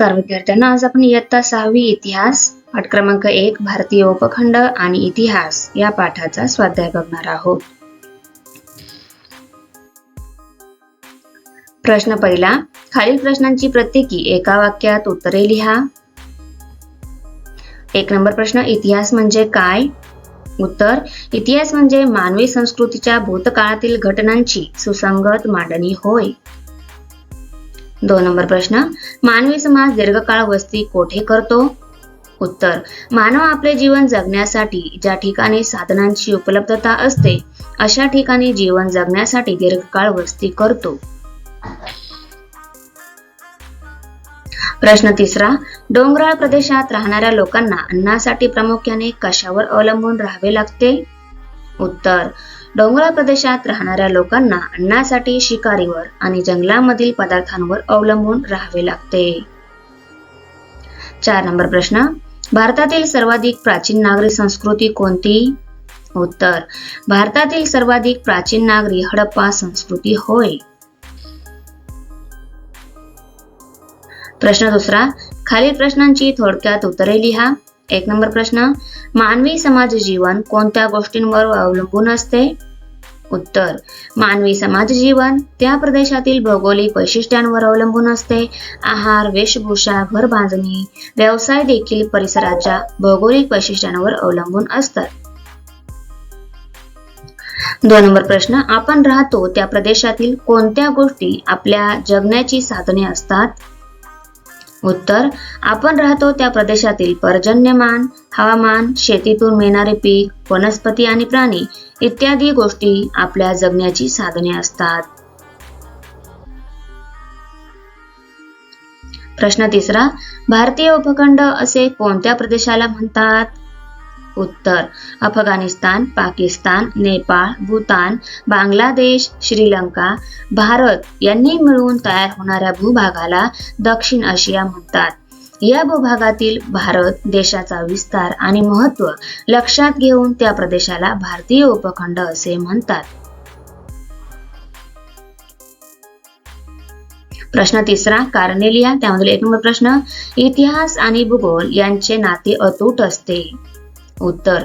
तर विद्यार्थ्यांना आज आपण इयत्ता सहावी इतिहास पाठ क्रमांक एक भारतीय उपखंड आणि इतिहास या पाठाचा स्वाध्याय बघणार आहोत. प्रश्न पहिला खालील प्रश्नांची प्रत्येकी एका वाक्यात उत्तरे लिहा. एक नंबर प्रश्न इतिहास म्हणजे काय? उत्तर इतिहास म्हणजे मानवी संस्कृतीच्या भूतकाळातील घटनांची सुसंगत मांडणी होय. दोन नंबर प्रश्न. मानवी समाज दीर्घकाळ वस्ती कोठे करतो? उत्तर मानव आपले जीवन जगण्यासाठी ज्या ठिकाणी साधनांची उपलब्धता असते अशा ठिकाणी जीवन जगण्यासाठी दीर्घकाळ वस्ती करतो. प्रश्न तिसरा डोंगराळ प्रदेशात राहणाऱ्या लोकांना अन्नासाठी प्रामुख्याने कशावर अवलंबून राहावे लागते? उत्तर डोंगराळ प्रदेशात राहणाऱ्या लोकांना अन्नासाठी शिकारीवर आणि जंगलामधील पदार्थांवर अवलंबून राहावे लागते. चार नंबर प्रश्न. भारतातील सर्वाधिक प्राचीन नागरी संस्कृती कोणती? उत्तर. भारतातील सर्वाधिक प्राचीन नागरी हडप्पा संस्कृती होय. प्रश्न दुसरा. खालील प्रश्नांची थोडक्यात उत्तरे लिहा. एक नंबर प्रश्न. मानवी समाज जीवन कोणत्या गोष्टींवर अवलंबून असते? उत्तर. मानवी समाज जीवन त्या प्रदेशातील भौगोलिक वैशिष्ट्यांवर अवलंबून असते. आहार वेशभूषा घर बांधणी व्यवसाय देखील परिसराच्या भौगोलिक वैशिष्ट्यांवर अवलंबून असतात. दोन नंबर प्रश्न. आपण राहतो त्या प्रदेशातील कोणत्या गोष्टी आपल्या जगण्याची साधने असतात? उत्तर आपण राहतो त्या प्रदेशातील पर्जन्यमान हवामान शेतीतून मिळणारे पीक वनस्पती आणि प्राणी इत्यादी गोष्टी आपल्या जगण्याची साधने असतात. प्रश्न तिसरा भारतीय उपखंड असे कोणत्या प्रदेशाला म्हणतात? उत्तर अफगाणिस्तान पाकिस्तान नेपाळ भूतान बांगलादेश श्रीलंका भारत यांनी मिळून तयार होणाऱ्या भूभागाला दक्षिण आशिया म्हणतात. या भूभागातील भारत देशाचा विस्तार आणि महत्त्व लक्षात घेऊन त्या प्रदेशाला भारतीय उपखंड असे म्हणतात. प्रश्न तिसरा कार्नेलिया त्यामधील एक नंबर प्रश्न. इतिहास आणि भूगोल यांचे नाते अतूट असते. उत्तर.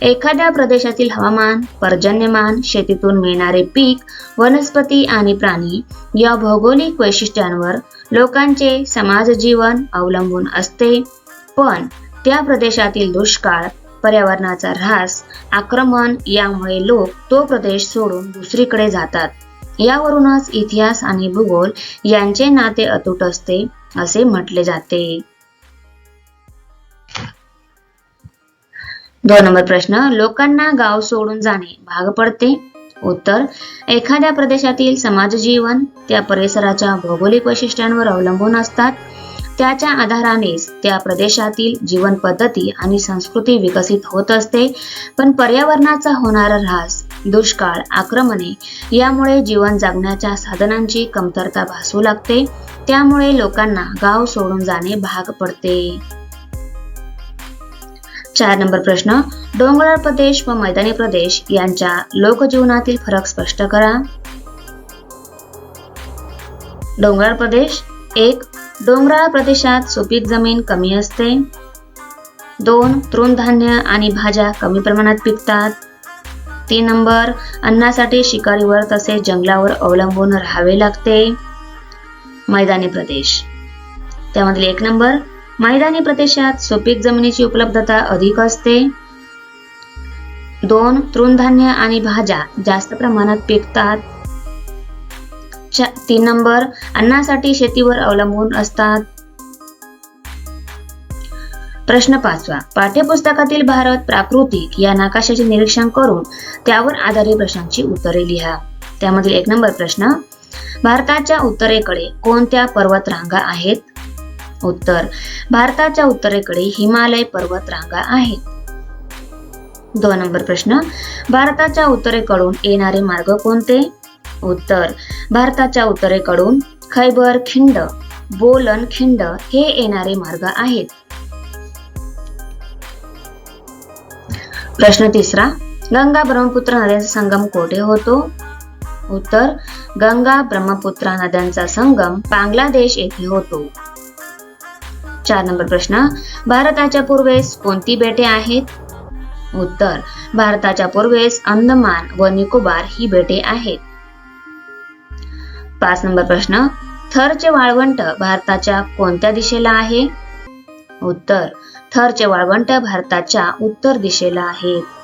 एखाद्या प्रदेशातील हवामान पर्जन्यमान शेतीतून मिळणारे पीक वनस्पती आणि प्राणी या भौगोलिक वैशिष्ट्यांवर लोकांचे समाज जीवन अवलंबून असते. पण त्या प्रदेशातील दुष्काळ पर्यावरणाचा ऱ्हास आक्रमण यामुळे लोक तो प्रदेश सोडून दुसरीकडे जातात. यावरूनच इतिहास आणि भूगोल यांचे नाते अतूट असते असे म्हटले जाते. दोन नंबर प्रश्न. लोकांना गाव सोडून जाणे भाग पडते. उत्तर एखाद्या प्रदेशातील समाज जीवन त्या परिसराच्या भौगोलिक वैशिष्ट्यांवर अवलंबून असतात. त्याच्या आधारानेच त्या प्रदेशातील जीवन पद्धती आणि संस्कृती विकसित होत असते. पण पर्यावरणाचा होणारा ऱ्हास दुष्काळ आक्रमणे यामुळे जीवन जगण्याच्या साधनांची कमतरता भासू लागते. त्यामुळे लोकांना गाव सोडून जाणे भाग पडते. चार नंबर प्रश्न. डोंगराळ प्रदेश व मैदानी प्रदेश यांच्या लोकजीवनातील फरक स्पष्ट करा. डोंगराळ प्रदेश एक डोंगराळ प्रदेशात सुपीक जमीन कमी असते. दोन तृणधान्य आणि भाज्या कमी प्रमाणात पिकतात. तीन नंबर अन्नासाठी शिकारीवर तसेच जंगलावर अवलंबून राहावे लागते. मैदानी प्रदेश. त्यामधील एक नंबर मैदानी प्रदेशात सुपीक जमिनीची उपलब्धता अधिक असते. दोन तृणधान्य आणि भाज्या जास्त प्रमाणात पिकतात. तीन नंबर अन्नासाठी शेतीवर अवलंबून असतात. प्रश्न पाचवा पाठ्यपुस्तकातील भारत प्राकृतिक या नकाशाचे निरीक्षण करून त्यावर आधारित प्रश्नांची उत्तरे लिहा. त्यामधील एक नंबर प्रश्न भारताच्या उत्तरेकडे कोणत्या पर्वतरांगा आहेत? उत्तर. भारताच्या उत्तरेकडे हिमालय पर्वत रांगा आहेत. दोन नंबर प्रश्न. भारताच्या उत्तरेकडून येणारे मार्ग कोणते? उत्तर. भारताच्या उत्तरेकडून खैबर खिंड बोलन खिंड हे येणारे मार्ग आहेत. प्रश्न तिसरा. गंगा ब्रह्मपुत्र नद्यांचा संगम कोठे होतो? उत्तर. गंगा ब्रह्मपुत्रा नद्यांचा संगम बांगलादेश येथे होतो. चार नंबर प्रश्न भारताच्या पूर्वेस कोणती बेटे आहेत? उत्तर भारताच्या पूर्वेस अंदमान व निकोबार ही बेटे आहेत. पाच नंबर प्रश्न थरचे वाळवंट भारताच्या कोणत्या दिशेला आहे? उत्तर थरचे वाळवंट भारताच्या उत्तर दिशेला आहे.